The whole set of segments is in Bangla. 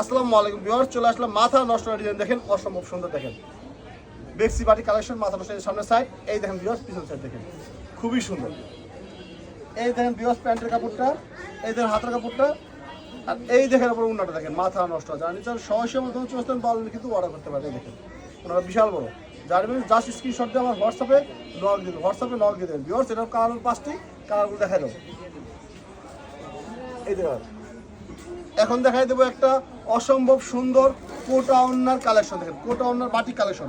আসসালামু আলাইকুম ভিউয়ার্স, চলে আসলাম মাথা নষ্ট ডিজাইন দেখেন, অসম্ভব সুন্দর দেখেন। বেক্সি বাটি কালেকশন, মাথা নষ্ট সামনের সাইড এই দেখেন ভিউয়ার্স পিছন সাইড দেখেন। খুবই সুন্দর। এই দেখেন ভিউয়ার্স, প্যান্টের কাপড়টা, এই দেখেন হাতের কাপড়টা, আর এই দেখেন আপনার উন্নাটা দেখেন, মাথা নষ্ট। জানি স্যার সহসের মতো চলতেন পারলে কিন্তু অর্ডার করতে পারেন দেখেন। ওনারা বিশাল বড়। মানে জাস্ট স্ক্রিনশট দিয়ে আমার হোয়াটসঅ্যাপে নক দিন হোয়াটসঅ্যাপে নক দিয়ে দেবেন। ভিউয়ার্স এটার কালার পাঁচটি কালারগুলো দেখা দেবো। এই দেখেন। এখন দেখাই দেবো একটা অসম্ভব সুন্দর কোটা অন্যার কালেকশন দেখেন, কোটা অন্যার বাটি কালেকশন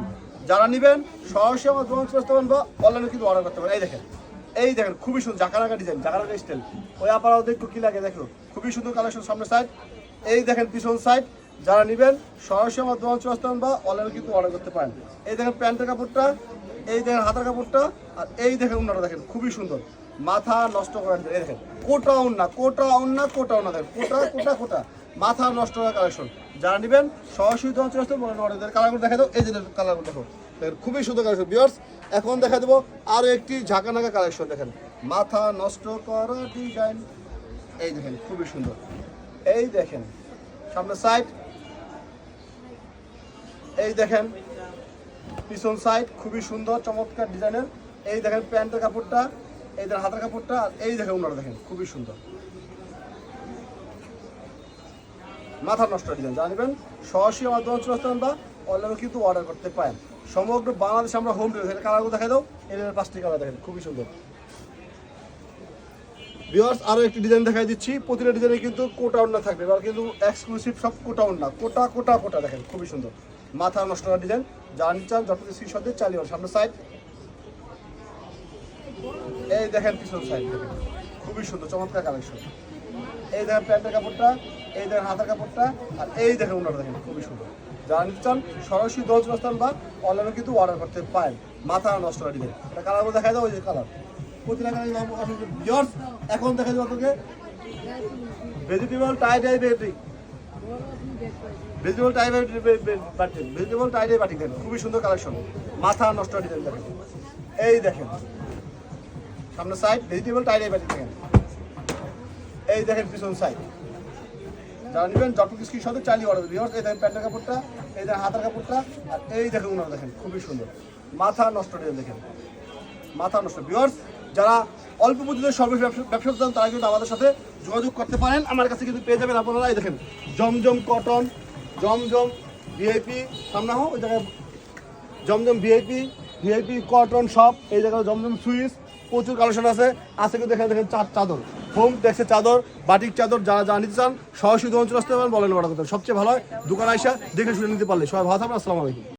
যারা নেবেন, সরাসরি আমার দোকান আসতে পারেন বা অনলাইনে কিন্তু অর্ডার করতে পারেন। এই দেখেন এই দেখেন, খুবই সুন্দর, জাকারাকা ডিজাইন জাকারাকা স্টাইল ওই আপারাও দেখো কি লাগে, দেখো, খুবই সুন্দর কালেকশন সামনের সাইড এই দেখেন পিছন সাইড যারা নেবেন, সরাসরি আমার দোকান চলে আসতে পারেন বা অনলাইনে কিন্তু অর্ডার করতে পারেন। এই দেখেন প্যান্টের কাপড়টা এই দেখেন হাতের কাপড়টা, আর এই দেখেন উন্নাটা দেখেন, খুবই সুন্দর। মাথা নষ্ট করার এই দেখেন, কোটা উন্না কোটা উন্না কোটা উন্না, দেখেন, কোটা কোটা কোটা, মাথা নষ্ট করার কালেকশন যারা নেবেন, সরাসরি অর্ডার কালারগুলো দেখা দাও, এই যে কালারগুলো দেখো। দেখেন, খুবই সুন্দর কালেকশন বিয়ার্স এখন দেখা দেবো আরও একটি ঝাঁকানাকা কালেকশন দেখেন। মাথা নষ্ট করা ডিজাইন এই দেখেন, খুবই সুন্দর। এই দেখেন সামনে সাইড এই দেখেন পিছন সাইড খুবই সুন্দর, চমৎকার ডিজাইনের এই দেখেন প্যান্টের কাপড়টা, এই দেখেন হাতের কাপড়টা, আর এই দেখেন ওনারা দেখেন, খুবই সুন্দর। মাথা নষ্ট ডিজাইন জানবেন সরাসরি আমার দোকান চলে আসতে অনলাইনে কিন্তু অর্ডার করতে পারেন। সমগ্র বাংলাদেশে আমরা হোম ডেলিভারি কালারগুলো দেখা দাও, এর পাঁচটি কালার দেখেন, খুবই সুন্দর। ভিউয়ার্স আরও একটি ডিজাইন দেখাই দিচ্ছি, প্রতিটা ডিজাইনে কিন্তু কোটা ওড়না থাকবে, এবার কিন্তু এক্সক্লুসিভ সব কোটা ওড়না কোটা কোটা কোটা দেখেন, খুবই সুন্দর। মাথা নষ্ট করা ডিজাইন যারা নিতে চান যত দিয়ে চালিয়ে। সামনে সাইড এই দেখেন পিছন সাইড দেখেন খুবই সুন্দর, চমৎকার কালেকশন এই দেখেন প্যান্টের কাপড়টা, এই দেখেন হাতের কাপড়টা, আর এই দেখেন ওনারা দেখেন, খুবই সুন্দর। যারা নিতে চান, সরাসরি দশ স্থান বা অনলাইনে কিন্তু অর্ডার করতে পারেন। মাথা নষ্ট করা ডিজাইন এটা কালারগুলো দেখা দাও, ওই যে কালার প্রতিটা এখন দেখা আপনাকে। Vegetable tie dye batik vegetable tie batik vegetable tie batik দেখেন খুবই সুন্দর কালেকশন মাথা নষ্ট ডিজাইন দেখেন। এই দেখেন। সামনে সাইড ভেজিটেবল টাই বাটিক দেখেন। এই দেখেন পিছন সাইড যারা নেবেন যতটুকু সাথে চালিয়ে অর্ডার ভিউয়ার্স এই দেখেন প্যান্টের কাপড়টা, এই দেখেন হাতের কাপড়টা, আর এই দেখেন ওনারা দেখেন। খুবই সুন্দর। মাথা নষ্ট ডিজাইন দেখেন। মাথা নষ্ট। ভিউয়ার্স যারা অল্প পুঁজিতে সর্ব ব্যবসা চান, তারা কিন্তু আমাদের সাথে যোগাযোগ করতে পারেন। আমার কাছে কিন্তু পেয়ে যাবেন আপনারা, এই দেখেন, জমজম কটন জমজম ভিআইপি সামনে হোক ওই জায়গায় Zamzam VIP VIP cotton shop এই জায়গায় জমজম সুইচ প্রচুর কালেকশন আছে। আছে কিন্তু এখানে দেখেন চার চাদর হোম ডেক্সের চাদর বাটিক চাদর, যারা যা নিতে চান, সরাসরি দোকান চলে আসতে পারেন, বলেন করতে পারেন। সবচেয়ে ভালো হয়, দোকান আইসা দেখে শুনে নিতে পারলে। সবাই ভালো থাকবেন, আসসালামু আলাইকুম।